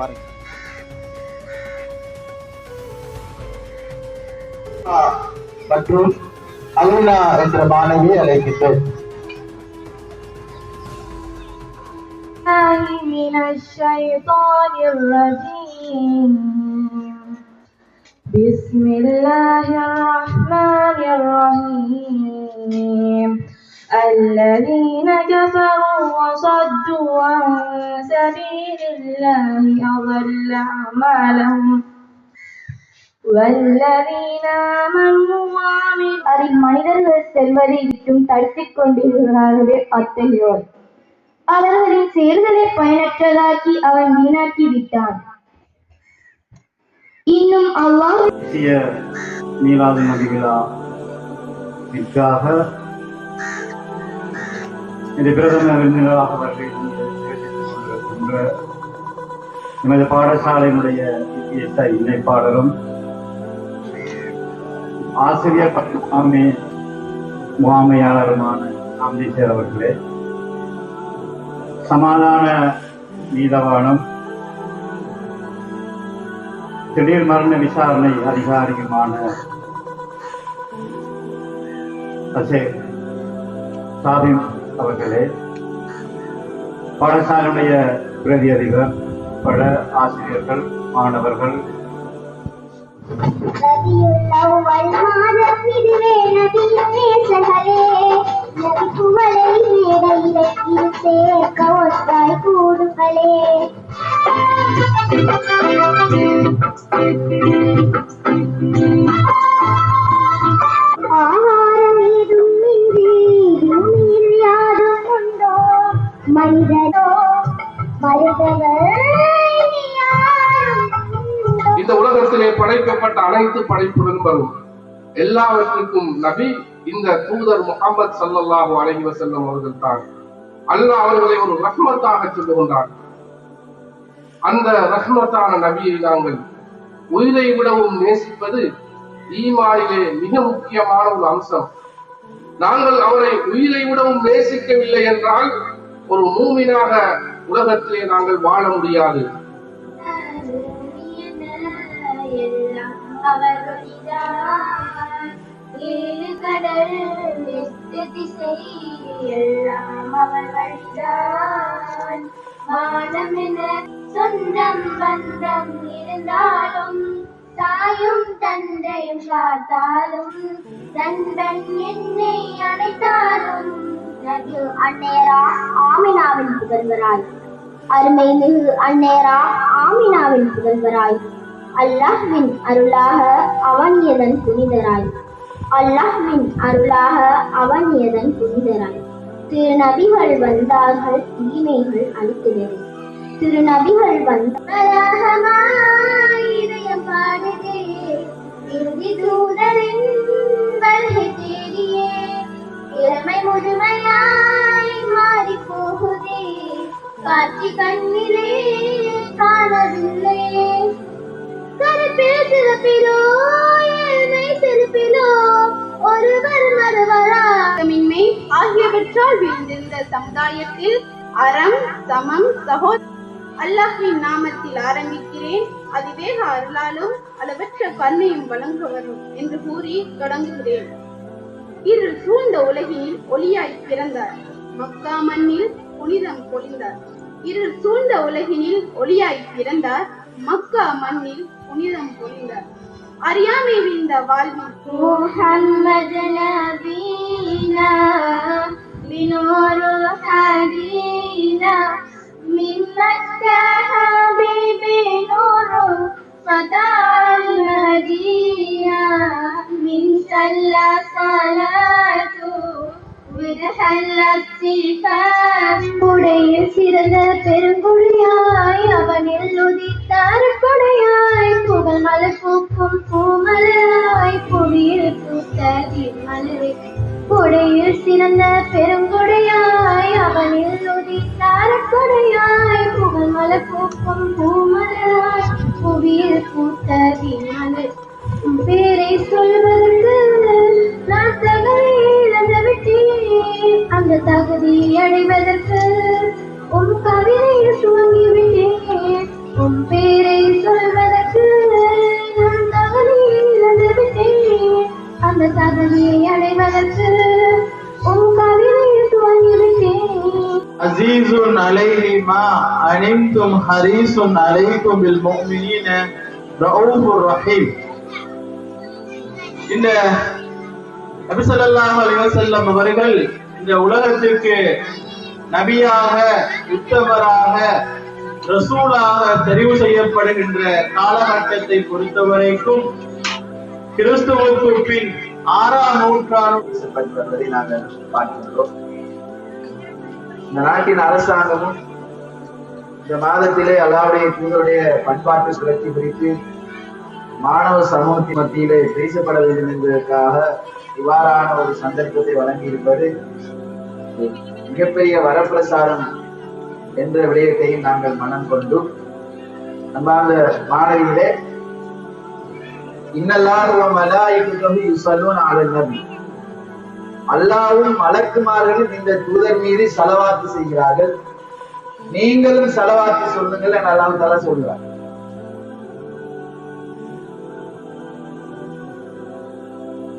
பாருங்க மற்றும் அலினா என்ற மாணவியை அழைக்கின்றேன் الله من الشيطان الرجيم بسم الله الرحمن الرحيم الذين كفروا وصدوا عن سبيل الله أضل أعمالهم والذين آمنوا وعملوا அதில் மனிதர்கள் செல்வதை விட்டும் தடுத்துக் கொண்டிருக்கிறார்களே அத்தகையோர் அவர்களின் செயல்களை பயனற்றதாக்கி அவன் வீணாக்கி விட்டான் இன்னும் அல்லாஹ் தேசிய மீளாது நபி விழாவிற்காக இந்த பிரதம விருந்தினராக வருகை தந்து எமது பாடசாலையினுடைய இசை இணைப்பாளரும் ஆசிரியர் முகாமே முகாமையாளருமான அம்பீசர் அவர்களே சமாதான நீதவானம் திடீர் மரண விசாரணை அதிகாரியுமான அசே சாதிம் அவர்களே பாடசாலையுடைய பிரதி அதிபர் பல ஆசிரியர்கள் மாணவர்கள். நபியுள்ளவள் மாதம் இதுவே இந்த உலகத்திலே படைக்கப்பட்ட அனைத்து படைப்புடன் வரும். எல்லாவற்றுக்கும் நபி இந்த தூதர் முகமது சல்லாஹூ அலஹி வசல்லம் அவர்கள் தான் அல்லாஹ் அவர்களை ஒரு ரஹ்மத்தாக சொல்லுகின்றார் அந்த ரஹ்மத்தான நபியை நாங்கள் உயிரை விடவும் நேசிப்பது ஈமானிலே மிக முக்கியமான ஒரு அம்சம். நாங்கள் அவரை உயிரை விடவும் நேசிக்கவில்லை என்றால் ஒரு மூவினாக உலகத்திலே நாங்கள் வாழ முடியாது. சொந்தம் பந்தம் இருந்தாலும் தாயும் தந்தையும் காத்தாலும் நண்பன் என்னை அழைத்தாலும் நபி அந்நேரா ஆமினாவில் புகழ்வராய் அருமை மிகு அந்நேரா ஆமினாவில் புகழ்வராய் அல்லாஹ்வின் அருளாக அவனியதன் புனிதராய்? அல்லாஹ்வின் அருளாக அவனியதன் புனிதராய்? திருநபிகள் வந்தார்கள் தீமைகள் அழித்திடவே திருநபிகள் வந்தார்கள் காணவில்லையே கருப்பில் சிறப்பிலோ ஏழ்மை சிறப்பிலோ ஒருவர் மறுவரா. மின்மை ஆகியவற்றால் வீழ்ந்திருந்த சமுதாயத்தில் அறம் சமம் சகோ அல்லாஹின் நாமத்தில் ஆரம்பிக்கிறேன். அதிவேக அருளாலும் அளவற்ற கருணையும் வழங்க வரும் என்று கூறி தொடங்குகிறேன். இருள் சூழ்ந்த உலகினில் ஒளியாய் பிறந்தார். மக்கா மண்ணில் புனிதம் பொழிந்தார். இருள் சூழ்ந்த உலகினில் ஒளியாய் பிறந்தார். மக்கா மண்ணில் புனிதம் பொழிந்தார். அறியாமை விழுந்த வாழ்வு முஹம்மது நபீனா உடையில் சிறந்த பெருங்குழியாய் அவனில் உதித்தார். கொடையாய் புகழ் மலர் பூக்கும் பூமலராய். புவியில் பூத்த திருமலரை கொடையில் சிறந்த பெருங்குடையாய் அவனில் உதித்தார். கொடையாய் புகழ் மலர் பூக்கும் பூமலராய். புவியில் பூத்த திருமலர் பேரை சொல்வது அந்த தகுதியை அடைவதற்கு உன் கவிதையில் துவங்கிவிட்டேன் உன் பேரை சொல்வதற்கு நான் தகுதியை இழந்துவிட்டேன் அந்த தகுதியை அடைவதற்கு உன் கவிதையில் துவங்கிவிட்டேன் அசீசுன் அலைஹிமா அனிம்தும் ஹரீசுன் அலைக்கும் பில் ரஹீம். இந்த நபிசல்லாஹ் அலைவசல்லம் அவர்கள் இந்த உலகத்திற்கு நபியாக உத்தமராக ரசூலாக தெரிவு செய்யப்படுகின்ற காலகட்டத்தை பொறுத்தவரைக்கும் கிறிஸ்துவுக்கு பின் ஆறாம் நூற்றாண்டு பற்றி நாங்கள் பார்க்கின்றோம். இந்த நாட்டின் அரசாங்கமும் இந்த மாதத்திலே அல்லாவுடைய தூதருடைய பண்பாட்டு சுழற்சி குறித்து மாணவ சமூகத்தின் மத்தியிலே பேசப்பட வேண்டும் என்பதற்காக இவ்வாறான ஒரு சந்தர்ப்பத்தை வழங்கியிருப்பது மிகப்பெரிய வரப்பிரசாரம் என்ற விடயத்தையும் நாங்கள் மனம் கொண்டு அன்பார்ந்த மாணவிகளே இன்னல்லாஹ் மலாயிகத்துஹு யுஸல்லூன அலன் நபி. அல்லாவும் மலக்குமார்களும் இந்த தூதர் மீது செலவாத்து செய்கிறார்கள். நீங்களும் செலவாத்து சொல்லுங்கள் என அல்லாஹ் தலா